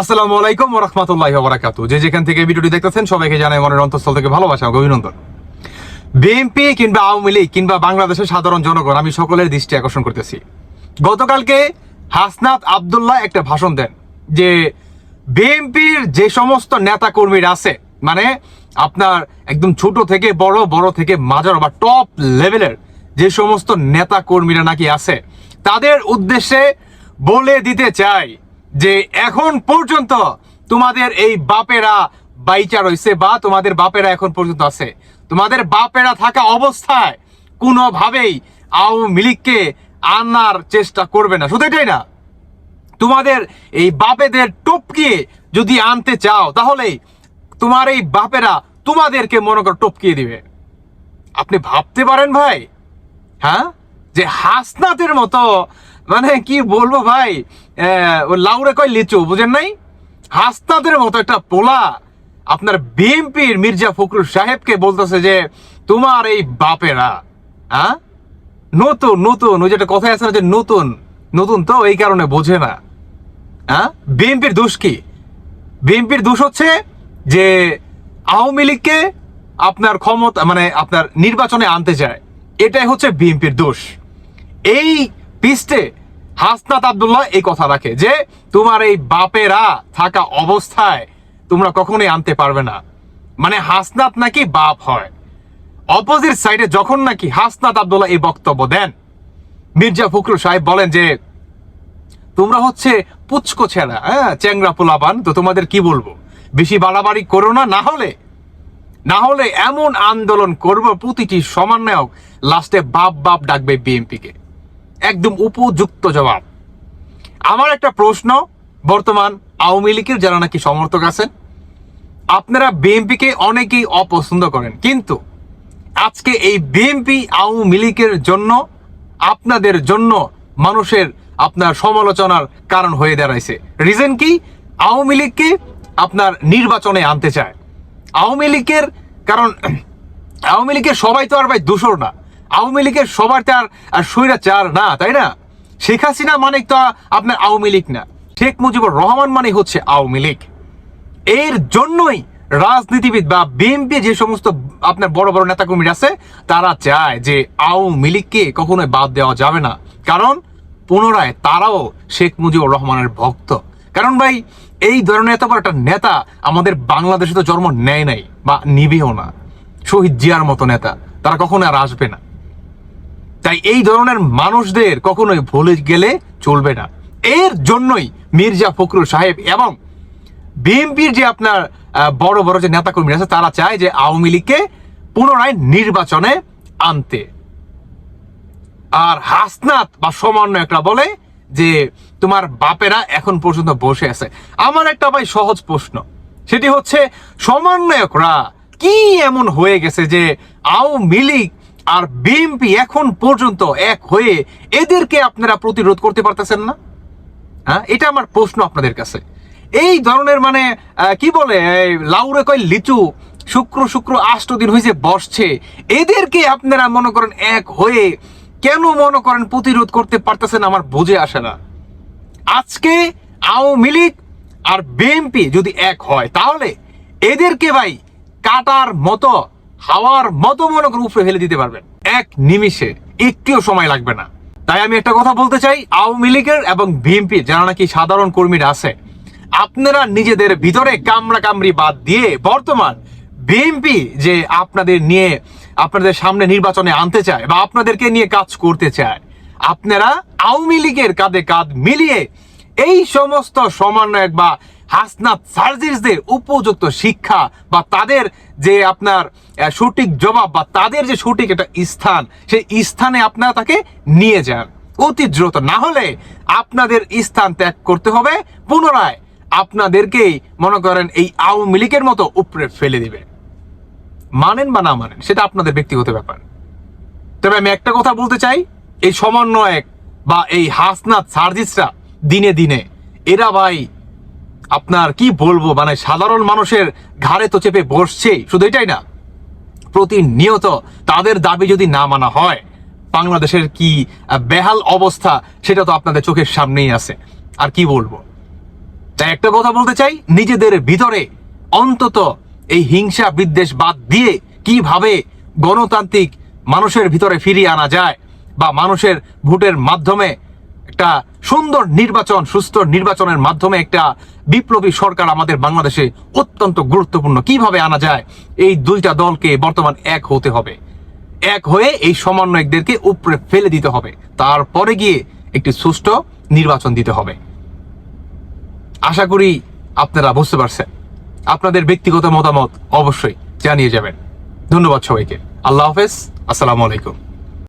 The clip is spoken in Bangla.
আসসালামু আলাইকুম রাহমাতুল্লাহি ওয়া যে যেখান থেকে ভিডিওটি দেখতেছেন, সবাইকে জানাই মনের অন্তঃস্থল থেকে ভালোবাসা অভিনন্দন। বিএনপি কিংবা আওয়ামী লীগ কিংবা বাংলাদেশের সাধারণ জনগণ, আমি সকলের দৃষ্টি আকর্ষণ করতেছি। গতকালকে হাসনাত আব্দুল্লাহ একটা ভাষণ দেন যে বিএনপির যে সমস্ত নেতা কর্মীরা আছে মানে আপনার একদম ছোট থেকে বড় বড় থেকে মাজার বা টপ লেভেলের যে সমস্ত নেতা কর্মীরা নাকি আছে, তাদের উদ্দেশ্যে বলে দিতে চাই যে এখন পর্যন্ত তোমাদের এই বাপেরা বাইচা রয়েছে বা তোমাদের বাপেরা এখন পর্যন্ত আছে। তোমাদের বাপেরা থাকা অবস্থায় কোনোভাবেই আওয়ামী লীগকে আনার চেষ্টা করবে না। শুধু এটাই না, তোমাদের এই বাপেদের টপকিয়ে যদি আনতে চাও, তাহলে তোমার এই বাপেরা তোমাদেরকে মনে কর টপকিয়ে দিবে। আপনি ভাবতে পারেন ভাই হ্যাঁ? যে হাসনাতের মতো মানে কি বলব ভাই? লাউরে কয় লিচু, বুঝেন নাই? হাসনাতের মতো একটা পোলা আপনার বিএনপির মির্জা ফখরুল সাহেবকে বলতেছে যে, তোমার এই বাপেরা হ্যাঁ নতুন নতুন, ওই যেটা কথা আছে না যে নতুন নতুন তো এই কারণে বোঝে না হ্যাঁ বিএনপির দোষ কি? বিএনপির দোষ হচ্ছে যে আওয়ামী লীগকে আপনার ক্ষমতা মানে আপনার নির্বাচনে আনতে চায়। এটাই হচ্ছে বিএনপির দোষ। এই পিস্টে হাসনাত আব্দুল্লাহ এই কথা রাখে যে, তোমার এই বাপেরা থাকা অবস্থায় তোমরা কখনোই আনতে পারবে না। মানে হাসনাত নাকি বাপ হয়। অপোজিট সাইডে যখন নাকি হাসনাত আব্দুল্লাহ এই বক্তব্য দেন, মির্জা ফখরুল সাহেব বলেন যে, তোমরা হচ্ছে পুচকো ছেঁড়া হ্যাঁ চ্যাংরা পোলাপান, তো তোমাদের কি বলব? বেশি বাড়াবাড়ি করো না না হলে না হলে এমন আন্দোলন করব, প্রতিটি সমন্বয়ক লাস্টে বাপ বাপ ডাকবে বিএনপিকে একদম উপযুক্ত জবাব। আমার একটা প্রশ্ন, বর্তমান আওয়ামী লীগের যারা নাকি সমর্থক আছেন, আপনারা বিএনপিকে অনেকেই অপছন্দ করেন, কিন্তু আজকে এই বিএনপি আওয়ামী লীগের জন্য, আপনাদের জন্য মানুষের আপনার সমালোচনার কারণ হয়ে দাঁড়াইছে। রিজন কি? আওয়ামী লীগকে আপনার নির্বাচনে আনতে চায়। আওয়ামী লীগের, কারণ, আওয়ামী লীগের সবাই তো আর ভাই দূষর না। আওয়ামী লীগের সবার তো আর আর স্বৈরাচার না, তাই না? শেখ হাসিনা মানে তো আপনার আওয়ামী লীগ না। শেখ মুজিবুর রহমান মানে হচ্ছে আওয়ামী লীগ। এর জন্যই রাজনীতিবিদ বা বিএনপি যে সমস্ত আপনার বড় বড় নেতাকর্মীরা আছে, তারা চায় যে আওয়ামী লীগকে কখনোই বাদ দেওয়া যাবে না। কারণ পুনরায় তারাও শেখ মুজিবুর রহমানের ভক্ত। কারণ ভাই, এই ধরনের এত বড় একটা নেতা আমাদের বাংলাদেশে তো জন্ম নেয় নাই বা নিবেও না। শহীদ জিয়ার মতো নেতা, তারা কখনো আর আসবে না। তাই এই ধরনের মানুষদের কখনোই ভুলে গেলে চলবে না। এর জন্যই মির্জা ফখরুল সাহেব এবং বিএনপির যে আপনার বড় বড় যে নেতাকর্মী আছে, তারা চায় যে আওয়ামী লীগকে পুনরায় নির্বাচনে আনতে। আর হাসনাত বা সমন্বয়করা বলে যে, তোমার বাপেরা এখন পর্যন্ত বসে আছে। আমার একটা ভাই সহজ প্রশ্ন, সেটি হচ্ছে, সমন্বয়করা কি এমন হয়ে গেছে যে আওয়ামী লীগ আর বিএনপি এখন পর্যন্ত এক হয়ে এদেরকে আপনারা প্রতিরোধ করতে পারতেছেন না? হ্যাঁ এটা আমার প্রশ্ন আপনাদের কাছে। এই ধরনের মানে কি বলে লাউরে কয় লিচু, শুক্র শুক্র আষ্ট দিন হয়েছে বসছে এদেরকে আপনারা মনে করেন এক হয়ে কেন মনে করেন প্রতিরোধ করতে পারতেছেন আমার বুঝে আসে না। আজকে আওয়ামী লীগ আর বিএনপি যদি এক হয়, তাহলে এদেরকে ভাই কাটার মতো হাওয়ার মতো মনে করে উপরে ফেলে দিতে পারবেন। এক নিমিষে, একটিও সময় লাগবে না। তাই আমি একটা কথা বলতে চাই, আওয়ামী লীগের এবং বিএনপি, যারা নাকি সাধারণ কর্মীরা আছে, আপনারা নিজেদের ভিতরে কামড়া কামড়ি বাদ দিয়ে বর্তমান বিএনপি যে আপনাদের নিয়ে, আপনাদের সামনে নির্বাচনে আনতে চায় বা আপনাদেরকে নিয়ে কাজ করতে চায়, আপনারা আওয়ামী লীগের কাঁধে কাঁধ মিলিয়ে এই সমস্ত সমন্বয়ক বা হাসনাত সার্জিসদের উপযুক্ত শিক্ষা বা তাদের যে আপনার সঠিক জবাব বা তাদের যে সঠিক একটা স্থান, সেই স্থানে আপনারা তাকে নিয়ে যান। অতি দ্রুত। না হলে আপনাদের স্থান ত্যাগ করতে হবে, পুনরায় আপনাদেরকেই মনে করেন এই আওয়ামী লীগের মতো উপরে ফেলে দিবে। মানেন বা না মানেন, সেটা আপনাদের ব্যক্তিগত ব্যাপার। তবে আমি একটা কথা বলতে চাই, এই সমন্বয়ক বা এই হাসনাত সার্জিসরা দিনে দিনে, এরা ভাই আপনার কি বলব? মানে সাধারণ মানুষের ঘাড়ে তো চেপে বসছে শুধু এটাই না। প্রতিনিয়ত তাদের দাবি যদি না মানা হয়, বাংলাদেশের কি বেহাল অবস্থা, সেটা তো আপনাদের চোখের সামনেই আছে। আর কি বলব? তাই একটা কথা বলতে চাই, নিজেদের ভিতরে অন্তত এই হিংসা বিদ্বেষ বাদ দিয়ে কীভাবে গণতান্ত্রিক মানুষের ভিতরে ফিরিয়ে আনা যায় বা মানুষের ভোটের মাধ্যমে একটা সুন্দর নির্বাচন, সুস্থ নির্বাচনের মাধ্যমে একটা বিপ্লবী সরকার আমাদের বাংলাদেশে অত্যন্ত গুরুত্বপূর্ণ। কীভাবে আনা যায়? এই দুইটা দলকে বর্তমান এক হতে হবে। এক হয়ে এই সমন্বয়কদেরকে উপরে ফেলে দিতে হবে। তারপরে গিয়ে একটি সুষ্ঠু নির্বাচন দিতে হবে। আশা করি আপনারা বুঝতে পারছেন। আপনাদের ব্যক্তিগত মতামত অবশ্যই জানিয়ে যাবেন। ধন্যবাদ সবাইকে। আল্লাহ হাফেজ। আসসালামু আলাইকুম।